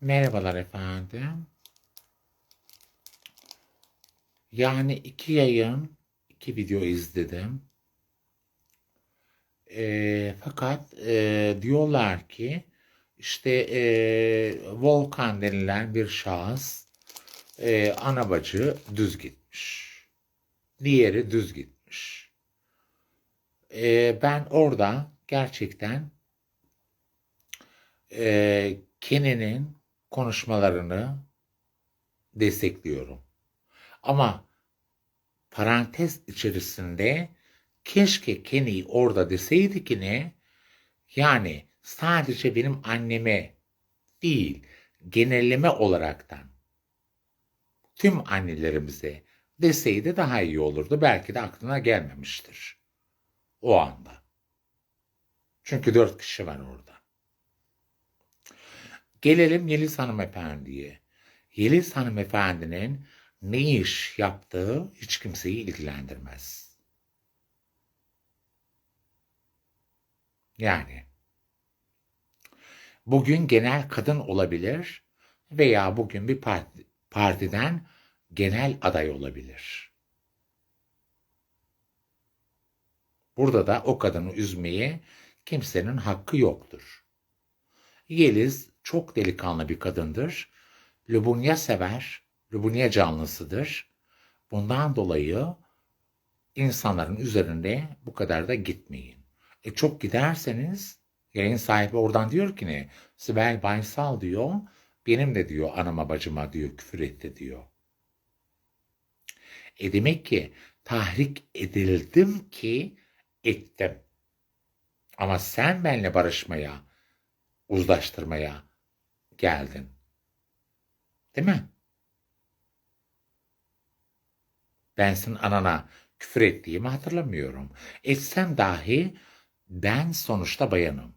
Merhabalar efendim. Yani iki yayın, iki video izledim. Eee, fakat eee, diyorlar ki işte eee, Volkan denilen bir şahıs eee ana düz gitmiş. Diğeri düz gitmiş. Eee, ben orada gerçekten eee Kenan'in konuşmalarını destekliyorum. Ama parantez içerisinde keşke Kenny orada deseydi ki ne? Yani sadece benim anneme değil, genelleme olaraktan tüm annelerimize deseydi daha iyi olurdu. Belki de aklına gelmemiştir o anda. Çünkü dört kişi var orada. Gelelim Yeliz hanımefendiye. Yeliz hanımefendinin ne iş yaptığı hiç kimseyi ilgilendirmez. Yani bugün genel kadın olabilir veya bugün bir parti, partiden genel aday olabilir. Burada da o kadını üzmeye kimsenin hakkı yoktur. Yeliz çok delikanlı bir kadındır. Lubunya sever, Lubunya canlısıdır. Bundan dolayı insanların üzerinde bu kadar da gitmeyin. E çok giderseniz yayın sahibi oradan diyor ki ne? Sibel Baysal diyor, benim de diyor anama bacıma diyor küfür etti diyor. E demek ki tahrik edildim ki ettim. Ama sen benimle barışmaya, uzlaştırmaya geldin. Değil mi? Ben senin anana küfür ettiğimi hatırlamıyorum. Etsem dahi ben sonuçta bayanım.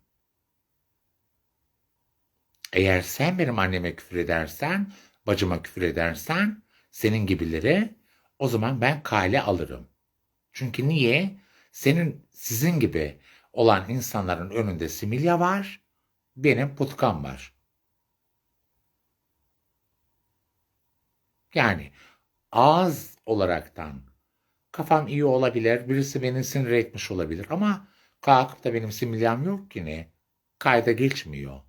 Eğer sen benim anneme küfür edersen, bacıma küfür edersen, senin gibileri, o zaman ben kale alırım. Çünkü niye? Senin, sizin gibi olan insanların önünde similya var, benim putkam var. Yani ağız olaraktan kafam iyi olabilir, birisi beni sinir etmiş olabilir ama kalkıp da benim similyam yok ki ne? Kayda geçmiyor.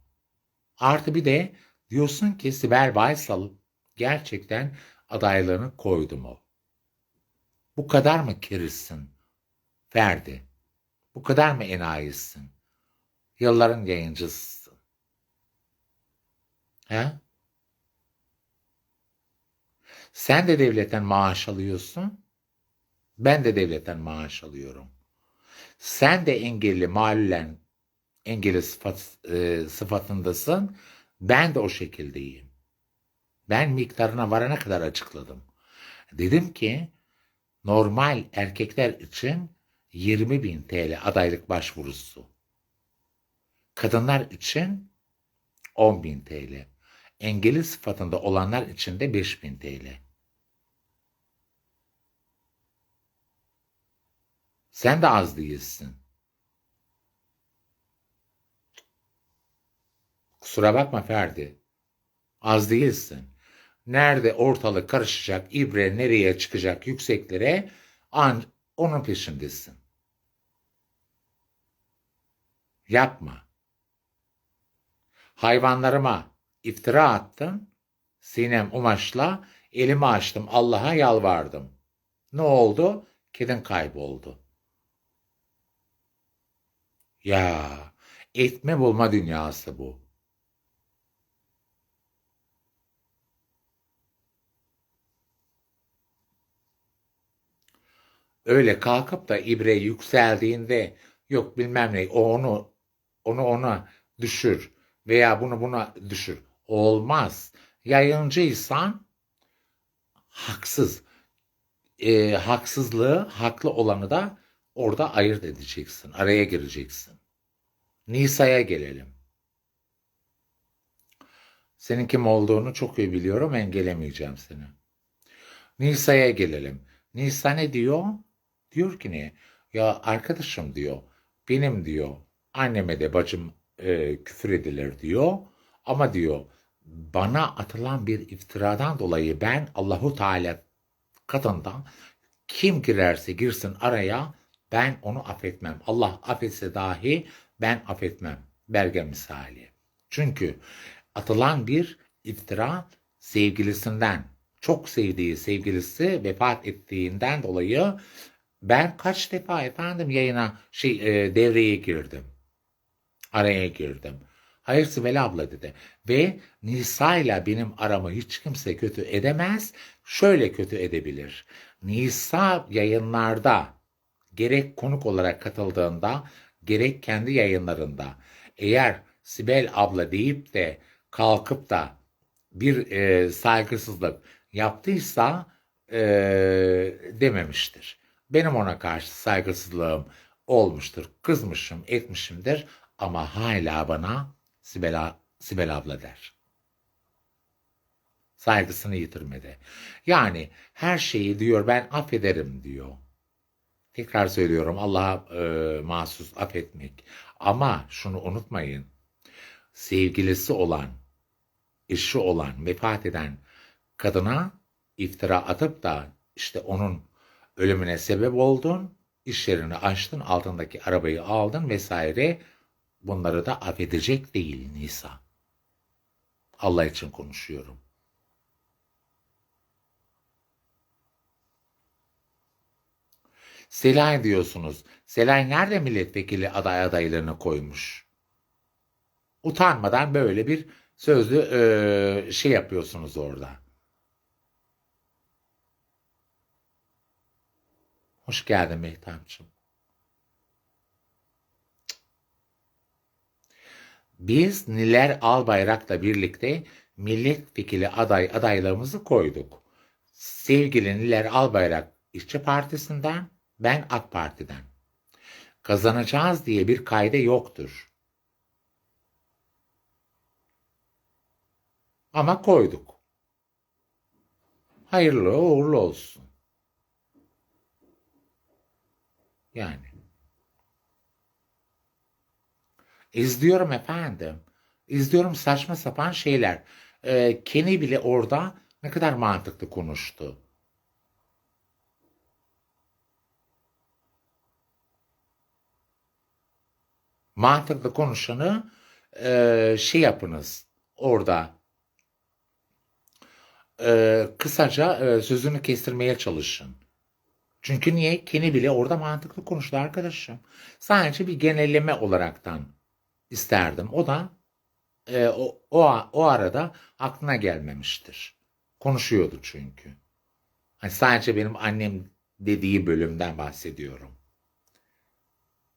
Artı bir de diyorsun ki Sibel Baysal gerçekten adaylarını koydu mu? Bu kadar mı kerizsin? Ferdi. Bu kadar mı enayisin? Yılların yayıncısısın. He? Sen de devletten maaş alıyorsun. Ben de devletten maaş alıyorum. Sen de engelli malulen engelli sıfat, e, sıfatındasın. Ben de o şekildeyim. Ben miktarına varana kadar açıkladım. Dedim ki normal erkekler için 20 bin TL adaylık başvurusu. Kadınlar için 10 bin TL. Engelli sıfatında olanlar için de 5 bin TL. Sen de az değilsin. Kusura bakma Ferdi. Az değilsin. Nerede ortalık karışacak, ibre nereye çıkacak yükseklere an onun peşindesin. Yapma. Hayvanlarıma iftira attın. Sinem umaşla elimi açtım Allah'a yalvardım. Ne oldu? Kedin kayboldu. Ya etme bulma dünyası bu. Öyle kalkıp da ibre yükseldiğinde yok bilmem ne o onu onu ona düşür veya bunu buna düşür. Olmaz. Yayıncıysan haksız. E, haksızlığı, haklı olanı da orada ayırt edeceksin. Araya gireceksin. Nisa'ya gelelim. Senin kim olduğunu çok iyi biliyorum. Engelemeyeceğim seni. Nisa'ya gelelim. Nisa ne diyor? Diyor ki ne? Ya arkadaşım diyor. Benim diyor. Anneme de bacım e, küfür edilir diyor. Ama diyor bana atılan bir iftiradan dolayı ben Allahu Teala katından kim girerse girsin araya ben onu affetmem. Allah affetse dahi ben affetmem. Berge misali. Çünkü atılan bir iftira sevgilisinden, çok sevdiği sevgilisi vefat ettiğinden dolayı ben kaç defa efendim yayına şey e, devreye girdim. Araya girdim. Hayır Sibel abla dedi. Ve Nisa ile benim aramı hiç kimse kötü edemez. Şöyle kötü edebilir. Nisa yayınlarda gerek konuk olarak katıldığında gerek kendi yayınlarında eğer Sibel abla deyip de kalkıp da bir e, saygısızlık yaptıysa e, dememiştir. Benim ona karşı saygısızlığım olmuştur. Kızmışım, etmişimdir ama hala bana Sibel, Sibel abla der. Saygısını yitirmedi. Yani her şeyi diyor ben affederim diyor. Tekrar söylüyorum Allah'a e, mahsus affetmek. Ama şunu unutmayın. Sevgilisi olan, eşi olan, vefat eden kadına iftira atıp da işte onun ölümüne sebep oldun, iş yerini açtın, altındaki arabayı aldın vesaire bunları da affedecek değil Nisa. Allah için konuşuyorum. Selay diyorsunuz. Selay nerede milletvekili aday adaylarını koymuş? Utanmadan böyle bir sözlü e, şey yapıyorsunuz orada. Hoş geldin Mehtapçığım. Biz Niler Albayrak'la birlikte milletvekili aday adaylarımızı koyduk. Sevgili Niler Albayrak İşçi Partisi'nden, ben AK Parti'den. Kazanacağız diye bir kayda yoktur. Ama koyduk. Hayırlı uğurlu olsun. Yani. İzliyorum efendim. İzliyorum saçma sapan şeyler. Ee, Kenny bile orada ne kadar mantıklı konuştu. Mantıklı konuşanı e, şey yapınız orada e, kısaca e, sözünü kestirmeye çalışın. Çünkü niye? Kenny bile orada mantıklı konuştu arkadaşım. Sadece bir genelleme olaraktan isterdim. O da e, o, o, o arada aklına gelmemiştir. Konuşuyordu çünkü. Hani sadece benim annem dediği bölümden bahsediyorum.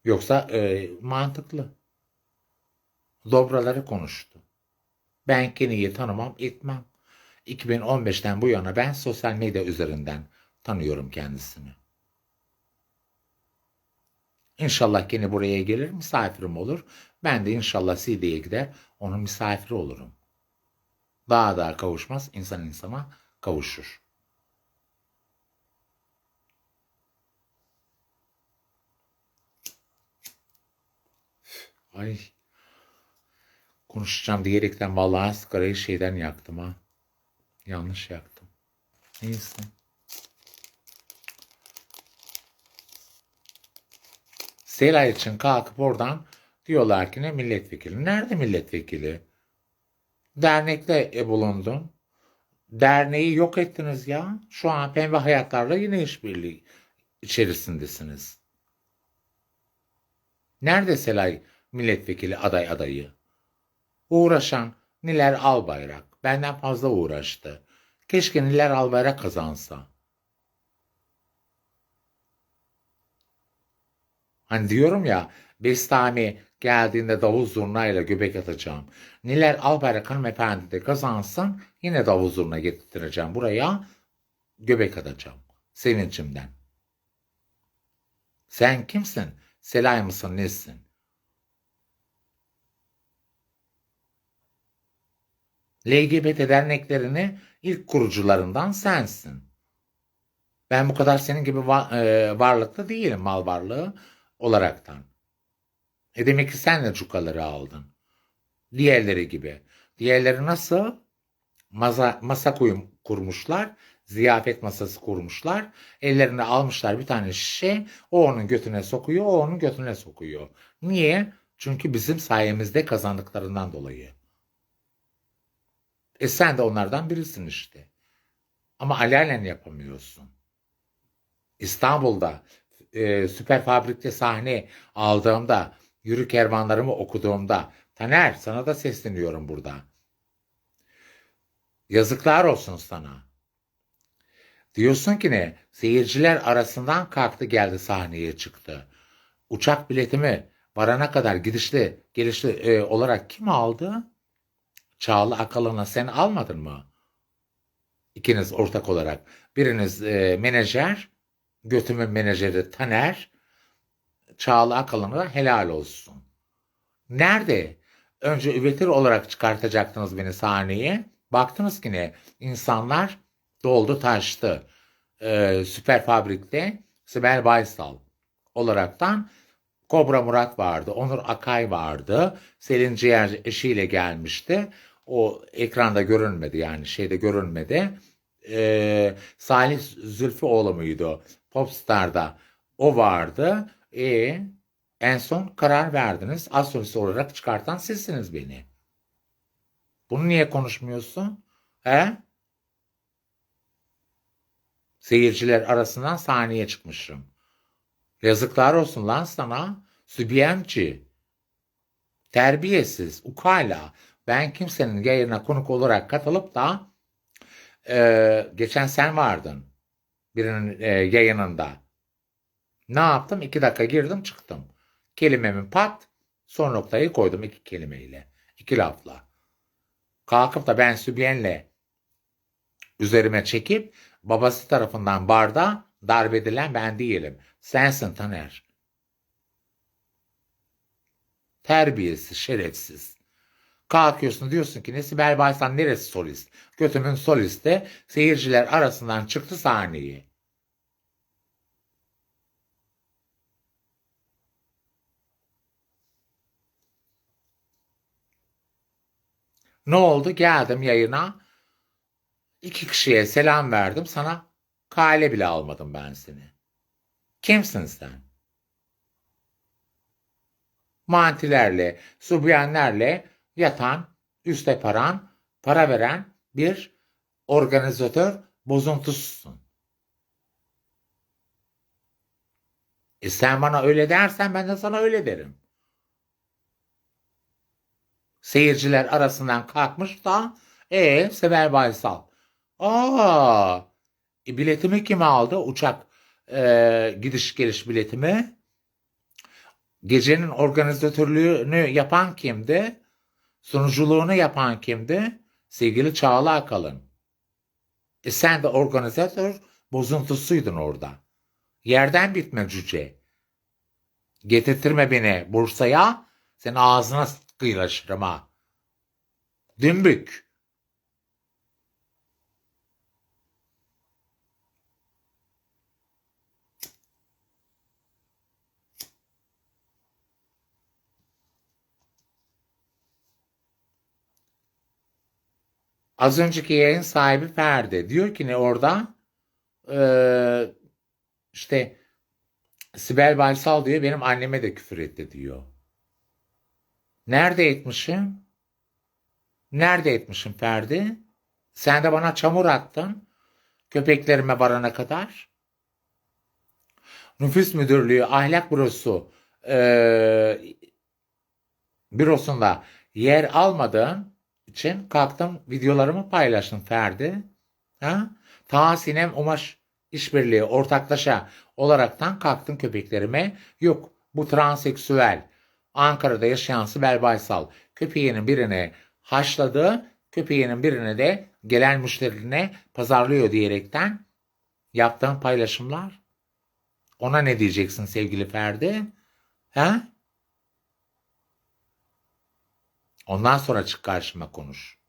Yoksa e, mantıklı. Dobraları konuştu. Ben Kenny'yi tanımam, etmem. 2015'ten bu yana ben sosyal medya üzerinden tanıyorum kendisini. İnşallah gene buraya gelir, misafirim olur. Ben de inşallah CD'ye gider, onun misafiri olurum. Daha daha kavuşmaz, insan insana kavuşur. Ay, konuşacağım diyerekten vallahi sigarayı şeyden yaktım ha. Yanlış yaktım. Neyse. Selay için kalkıp oradan diyorlar ki ne milletvekili. Nerede milletvekili? Dernekte e, bulundun. Derneği yok ettiniz ya. Şu an pembe hayatlarla yine işbirliği içerisindesiniz. Nerede Selay milletvekili aday adayı? Uğraşan Niler Albayrak. Benden fazla uğraştı. Keşke Niler Albayrak kazansa. Hani diyorum ya Bestami geldiğinde davul zurnayla göbek atacağım. Niler Albayrak hanımefendi de kazansın yine davul zurna getireceğim buraya göbek atacağım. Sevincimden. Sen kimsin? Selay mısın nesin? LGBT derneklerini ilk kurucularından sensin. Ben bu kadar senin gibi va e, varlıklı değilim mal varlığı olaraktan. E demek ki sen de cukaları aldın. Diğerleri gibi. Diğerleri nasıl? masa, masa kuyum kurmuşlar. Ziyafet masası kurmuşlar. Ellerine almışlar bir tane şişe. O onun götüne sokuyor, o onun götüne sokuyor. Niye? Çünkü bizim sayemizde kazandıklarından dolayı. E sen de onlardan birisin işte. Ama alenen yapamıyorsun. İstanbul'da e, süper fabrikte sahne aldığımda, yürü kervanlarımı okuduğumda, Taner sana da sesleniyorum burada. Yazıklar olsun sana. Diyorsun ki ne? Seyirciler arasından kalktı geldi sahneye çıktı. Uçak biletimi varana kadar gidişli gelişli e, olarak kim aldı? Çağlı Akalan'a sen almadın mı? İkiniz ortak olarak. Biriniz e, menajer, götümün menajeri Taner, Çağlı Akalan'a helal olsun. Nerede? Önce üvetir olarak çıkartacaktınız beni sahneye. Baktınız ki ne? İnsanlar doldu taştı. Ee, Süper Fabrik'te Sibel Baysal olaraktan Kobra Murat vardı. Onur Akay vardı. Selin Ciğer eşiyle gelmişti. O ekranda görünmedi yani şeyde görünmedi. Ee, Salih Zülfüoğlu muydu? Popstar'da o vardı. E en son karar verdiniz. Solist olarak çıkartan sizsiniz beni. Bunu niye konuşmuyorsun? He? Seyirciler arasından sahneye çıkmışım. Yazıklar olsun lan sana. Sübiyemci. Terbiyesiz, ukala. Ben kimsenin yayına konuk olarak katılıp da e, geçen sen vardın birinin e, yayınında. Ne yaptım? İki dakika girdim çıktım. Kelimemi pat son noktayı koydum iki kelimeyle. iki lafla. Kalkıp da ben Sübyen'le üzerime çekip babası tarafından barda darp edilen ben değilim. Sensin Taner. Terbiyesiz, şerefsiz. Kalkıyorsun diyorsun ki ne Sibel Baysan neresi solist? Götümün solisti seyirciler arasından çıktı sahneyi. Ne oldu? Geldim yayına. İki kişiye selam verdim. Sana kale bile almadım ben seni. Kimsin sen? Mantilerle, subyenlerle yatan, üste paran, para veren bir organizatör bozuntususun. E sen bana öyle dersen ben de sana öyle derim. Seyirciler arasından kalkmış da e Sever Baysal. Aa, e, biletimi kim aldı? Uçak e, gidiş geliş biletimi. Gecenin organizatörlüğünü yapan kimdi? Sunuculuğunu yapan kimdi? Sevgili Çağla Akalın. E sen de organizatör bozuntusuydun orada. Yerden bitme cüce. Getirtirme beni Bursa'ya. Sen ağzına kıyılaşırım ha. Dümbük. Az önceki yayın sahibi Ferdi. Diyor ki ne orada? Ee, işte Sibel Baysal diyor benim anneme de küfür etti diyor. Nerede etmişim? Nerede etmişim Ferdi? Sen de bana çamur attın. Köpeklerime varana kadar. Nüfus Müdürlüğü Ahlak Bürosu e, bürosunda yer almadığın için kalktım videolarımı paylaştım Ferdi. Ha? Ta Sinem Umaş işbirliği ortaklaşa olaraktan kalktım köpeklerime. Yok bu transseksüel Ankara'da yaşayan Sibel Baysal köpeğinin birini haşladı. Köpeğinin birini de gelen müşterine pazarlıyor diyerekten yaptığım paylaşımlar. Ona ne diyeceksin sevgili Ferdi? Ha? Ondan sonra çık karşıma konuş.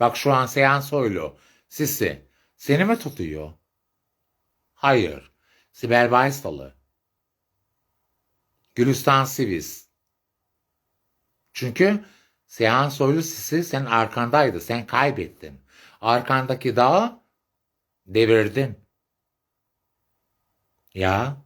Bak şu an Seyhan Soylu, Sisi, seni mi tutuyor? Hayır, Sibel Baysal'ı. Gülistan Sivis. Çünkü Seyhan Soylu sisi senin arkandaydı. Sen kaybettin. Arkandaki dağı devirdin. Ya.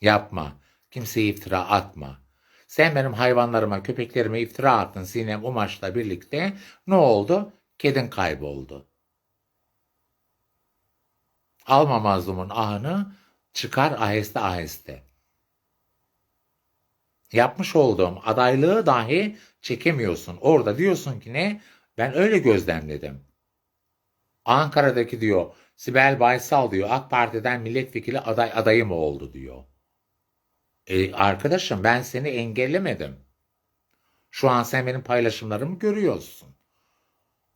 Yapma. Kimseye iftira atma. Sen benim hayvanlarıma, köpeklerime iftira attın Sinem Umaş'la birlikte. Ne oldu? Kedin kayboldu. Alma mazlumun ahını, çıkar aheste aheste. Yapmış olduğum adaylığı dahi çekemiyorsun. Orada diyorsun ki ne? Ben öyle gözlemledim. Ankara'daki diyor Sibel Baysal diyor AK Parti'den milletvekili aday adayı mı oldu diyor. E, arkadaşım ben seni engellemedim. Şu an sen benim paylaşımlarımı görüyorsun.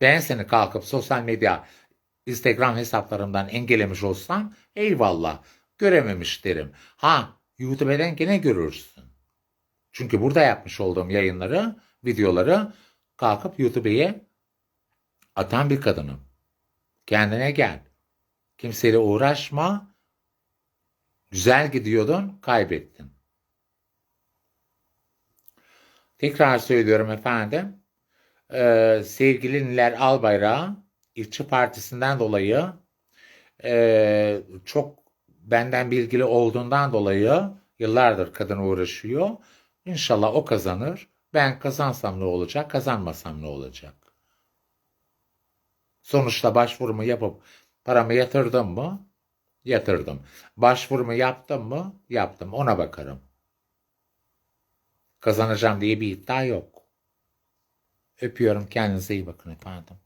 Ben seni kalkıp sosyal medya Instagram hesaplarımdan engellemiş olsam eyvallah görememiş derim. Ha YouTube'den gene görürsün. Çünkü burada yapmış olduğum yayınları, videoları kalkıp YouTube'ye atan bir kadınım. Kendine gel. Kimseyle uğraşma. Güzel gidiyordun, kaybettin. Tekrar söylüyorum efendim. Ee, sevgili Niler Albayrak'ı İlçe Partisi'nden dolayı e, çok benden bilgili olduğundan dolayı yıllardır kadın uğraşıyor. İnşallah o kazanır. Ben kazansam ne olacak, kazanmasam ne olacak? Sonuçta başvurumu yapıp paramı yatırdım mı? Yatırdım. Başvurumu yaptım mı? Yaptım. Ona bakarım. Kazanacağım diye bir iddia yok. Öpüyorum. Kendinize iyi bakın efendim.